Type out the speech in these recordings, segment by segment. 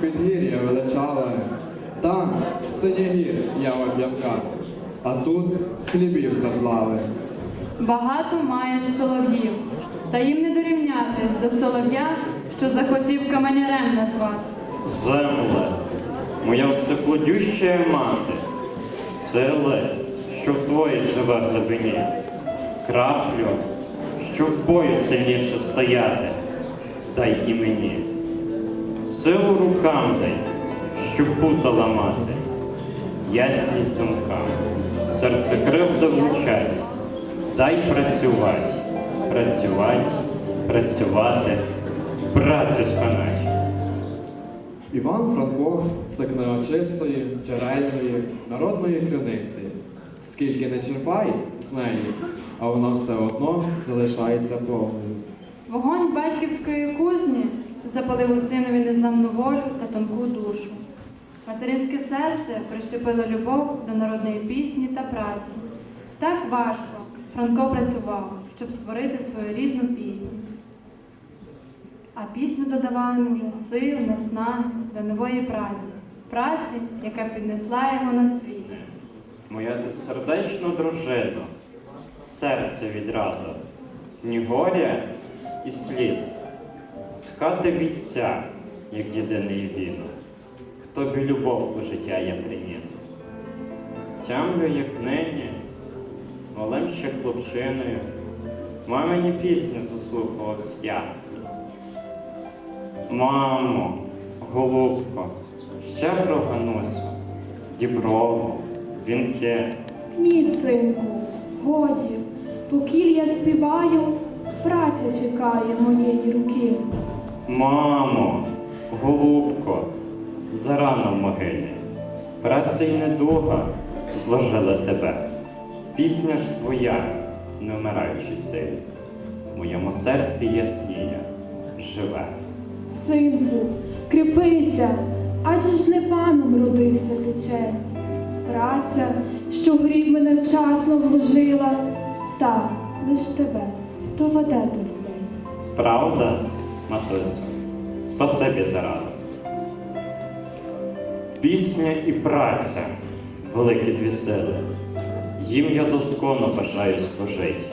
підгір'я величаве, там синягір ява п'янка, а тут хлібів заплави. Багато маєш солов'їв, та їм не дорівняти до солов'я, що захотів каменярем назвати. Земле, моя всеплодюща мати, силе, що в твоїй живе глибині, краплю, що в бою сильніше стояти, дай і мені, силу рукам дай, щоб пута ламати, ясність думкам, серце кривда влучать, дай працювати, працювати, працювати, працю спинать. Іван Франко це книга чистої, джерельної, народної криниці. Скільки не черпай з неї, а вона все одно залишається повною. Вогонь батьківської кузні запалив у синові незламну волю та тонку душу. Материнське серце прищепило любов до народної пісні та праці. Так важко Франко працював, щоб створити свою рідну пісню. А пісню додавала йому сил, наснаги до нової праці, праці, яка піднесла його на світ. Моя ти сердечна дружина, серце відрада, ні горя і сліз, з хати вітця, як єдиний віно, хто бі любов у життя я приніс. Тямлю, як нині, малим ще хлопчиною, мамині пісні заслухався я. Мамо, голубко, щедро Ганусю, діброво, вінки. Ні, синку, годі, покіль я співаю, праця чекає моєї руки. Мамо, голубко, зарано в могилі, праця й недуга зложила тебе. Пісня ж твоя, не вмираючи силі, в моєму серці ясніє, живе. Синку, кріпися, адже ж не паном родився тече. Праця, що гріб мене вчасно вложила, так, лиш тебе доведе до людей. Правда, матусю, спасибі за раду. Пісня і праця великі дві сили. Їм я досконо бажаю служить.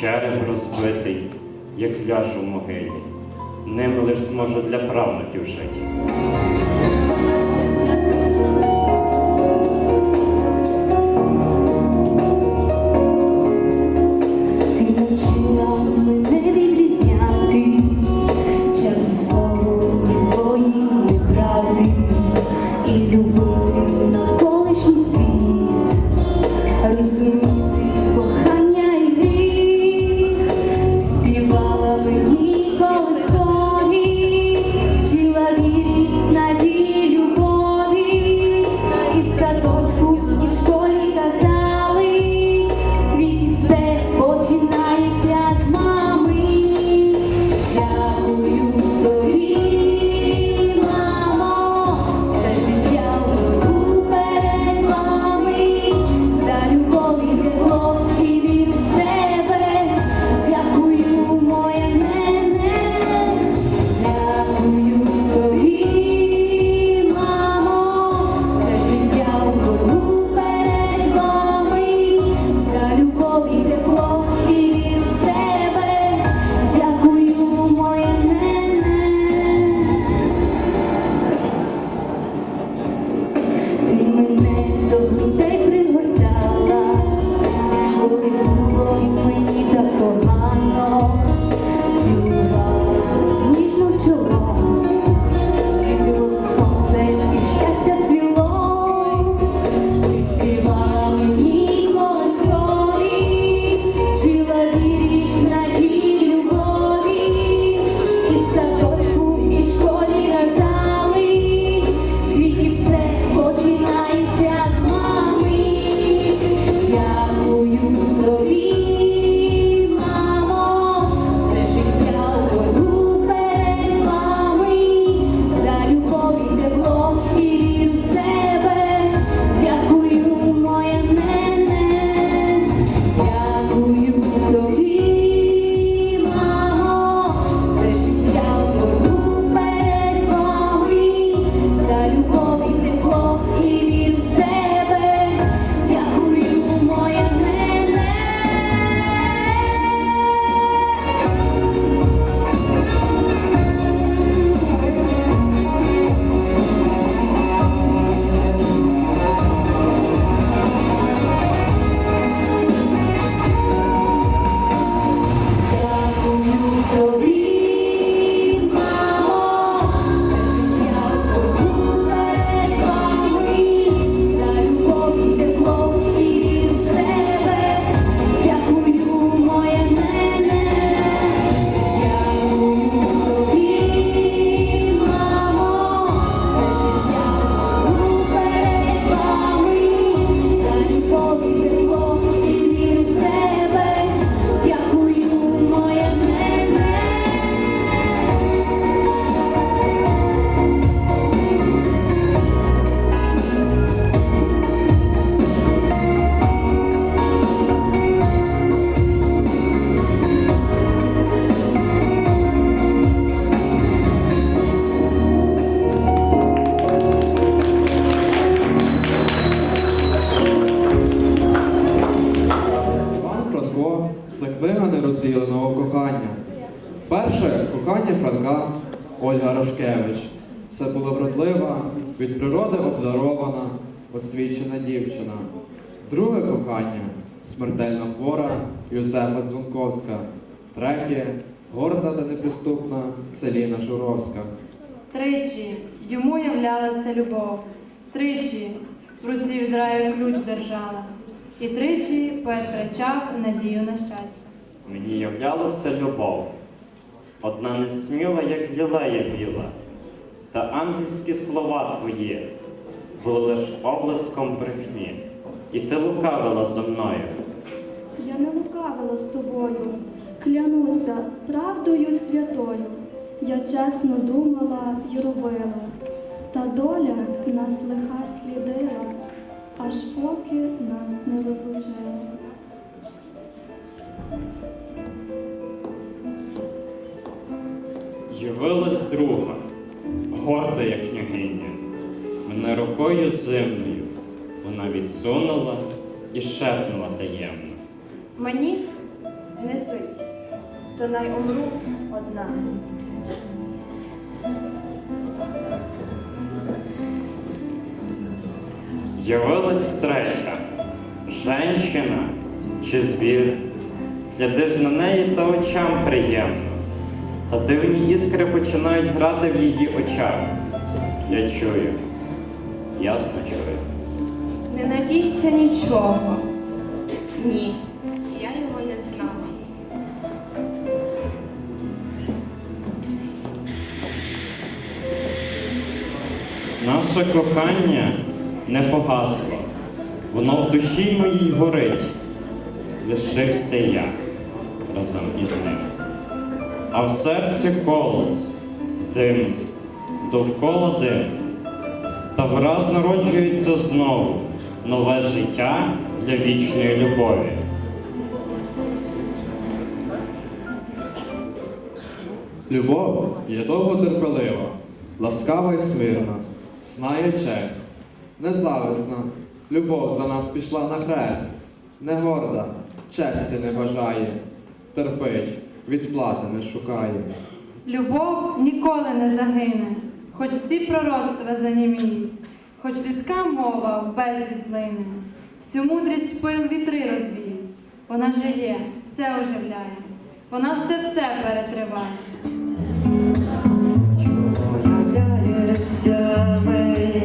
Череп розбитий, як ляжу в могилі. Ним лиш зможу для правнуків жити. amor. Дівчина. Друге кохання смертельно хвора Юзефа Дзвонковська. Третє горда та неприступна Целіна Журовська. Тричі йому являлася любов, тричі в руці від раю ключ держала, і тричі поет втрачав надію на щастя. Мені являлася любов, одна несміла, як лілея біла, та ангельські слова твої були лиш облиском брехні, і ти лукавила зо мною. Я не лукавила з тобою, клянуся правдою святою. Я чесно думала й робила, та доля нас лиха слідила, аж поки нас не розлучила. Явилась друга, горда, як княгиня, мене рукою зимною вона відсунула і шепнула таємно. Мені не жить, то най умру одна. Явилась третя, женщина чи звір. Гляди ж на неї та очам приємно, та дивні іскри починають грати в її очах. Я чую, ясно чую. Не надійся нічого. Ні, я його не знала. Наше кохання не погасло, воно в душі моїй горить. Лишився я разом із ним. А в серці холод, дим, довкола дим. Та враз народжується знову нове життя для вічної любові. Любов є довготерпелива, ласкава і смирна, знає честь, независна. Любов за нас пішла на хрест, не горда, честі не бажає, терпить, відплати не шукає. Любов ніколи не загине, хоч всі пророцтва заніміють, хоч людська мова в безвість лине, всю мудрість пил вітри розвіє. Вона жиє, все оживляє, вона все-все перетриває. Являєшся мені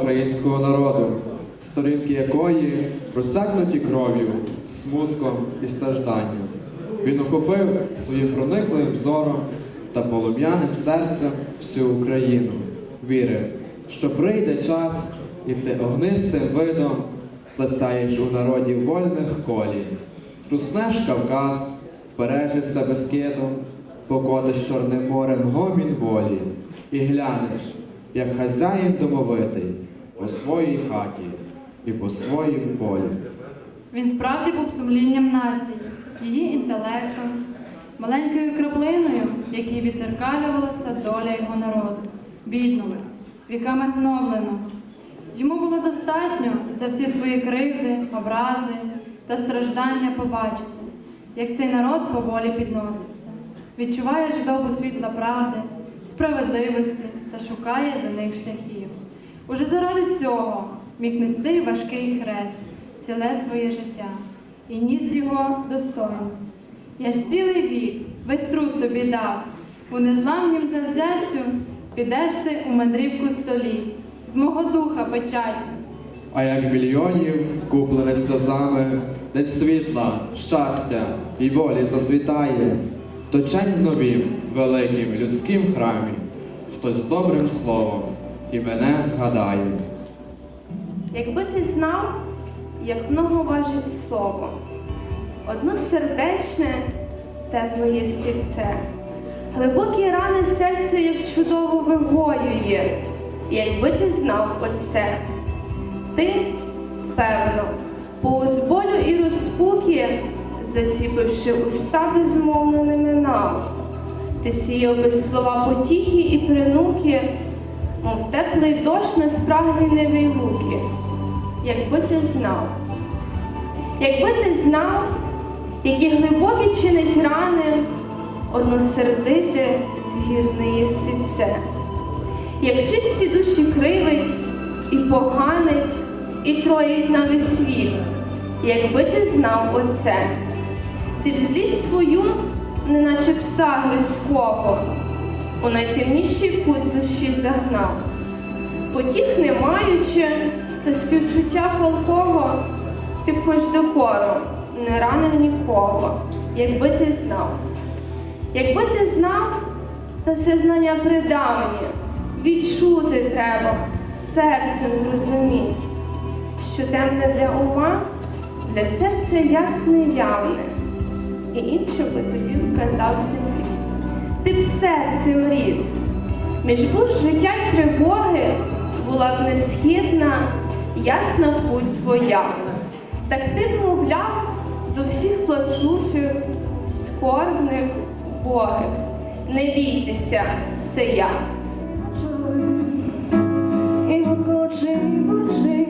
українського народу, сторінки якої просякнуті кров'ю, смутком і стражданням. Він охопив своїм проникливим зором та полум'яним серцем всю Україну. Вірив, що прийде час, і ти огнистим видом засяєш у народі вольних колій. Труснеш Кавказ, бережешся безкидом, покотиш Чорним морем гомін волі, і глянеш, як хазяїн домовитий по своїй хаті і по своїм полі. Він справді був сумлінням нації, її інтелектом, маленькою краплиною, якій відзеркалювалася доля його народу, бідного, віками гновленого. Йому було достатньо за всі свої кривди, образи та страждання побачити, як цей народ поволі підноситься, відчуває ждову світла правди, справедливості та шукає до них шляхів. Уже заради цього міг нести важкий хрест ціле своє життя і ніс його достойно. Я ж цілий вік весь труд тобі дав, у незламнім завзяттю підеш ти у мандрівку століть, з мого духа печаттю. А як мільйонів, куплених сльозами, день світла, щастя і волі засвітає, то чень новім великим людським храмі, хтось добрим словом і мене згадає. Якби ти знав, як много важить слово, одно сердечне, тепле є слівце, глибокі рани серця, як чудово вигоює, якби ти знав оце, ти, певно, повз болю і розпуки, заціпивши уста безмовно не минав. Ти сіяв без слова потіхи і принуки, мов теплий дощ на спрагнені луки. Якби ти знав, якби ти знав, які глибокі чинить рани, односердите згірне слівце, як чисті душі кривить і поганить, і троїть на весь світ, якби ти знав оце, ти б злість свою, неначе пса гризького, у найтемніший кут душі загнав. Потіх не маючи, та співчуття палкого, ти хоч докору не ранив нікого, якби ти знав. Якби ти знав, та це знання придавнє, відчути треба, серцем зрозуміть, що темне для ума, для серця ясне явне, і інше би тобі вказався світ. Ти б між бур життя й тривоги була б несхідна, ясна путь твоя. Так ти мовляв до всіх плачучих, скорбних, богих. Не бійтеся, це я. І окручи очі, звідки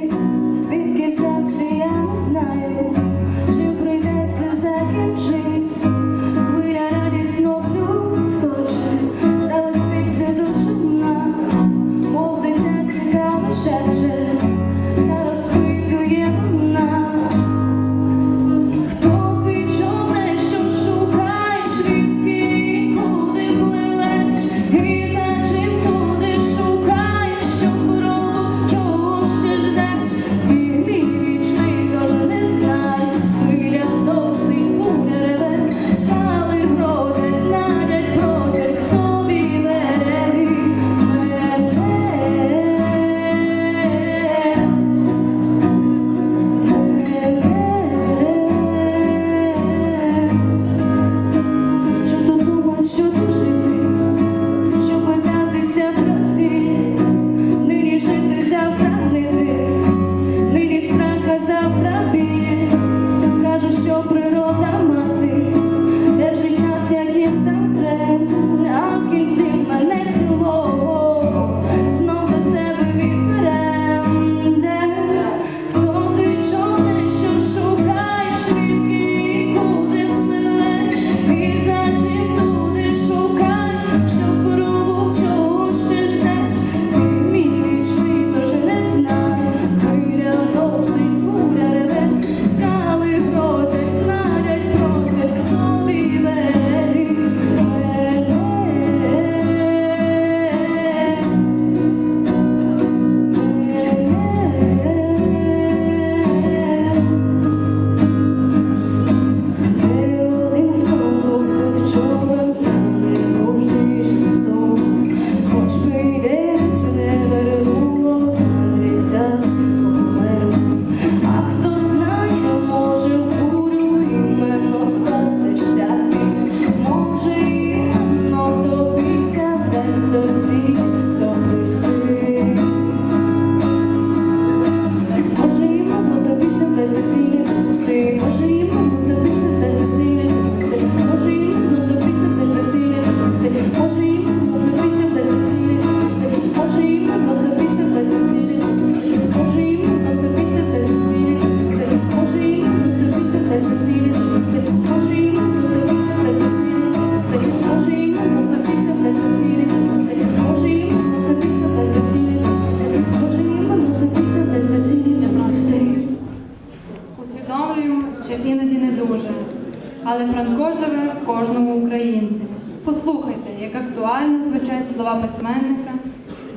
письменника,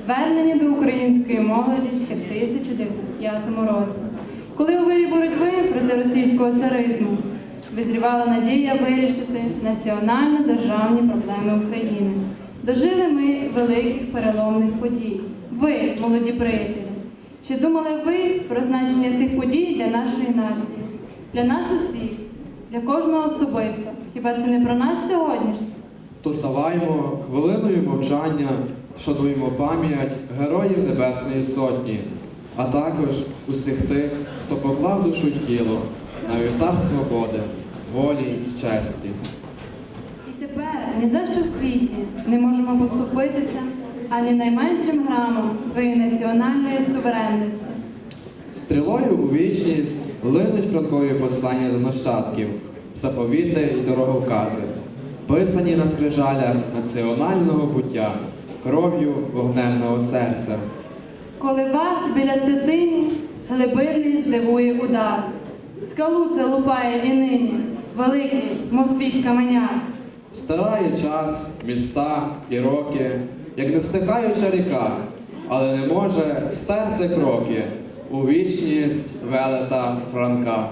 звернені до української молоді ще в 1905 році. Коли у вирі боротьби проти російського царизму визрівала надія вирішити національно-державні проблеми України. Дожили ми великих переломних подій. Ви, молоді приятелі, чи думали ви про значення тих подій для нашої нації, для нас усіх, для кожного особисто? Хіба це не про нас сьогоднішніх? То ставаймо хвилиною мовчання, вшануємо пам'ять героїв Небесної Сотні, а також усіх тих, хто поклав душу й тіло на вівтар свободи, волі й честі. І тепер ні за що в світі не можемо поступитися ані найменшим грамом своєї національної суверенності. Стрілою у вічність линуть франкові послання до нащадків, заповіти й дороговкази, писані на скрижалях національного буття, кров'ю вогненного серця. Коли вас біля святині глибинний здивує удар. Скалу це лупає і нині, великий, мов світ каменяр. Старає час, міста і роки, як не стихаюча ріка, але не може стерти кроки у вічність велета Франка.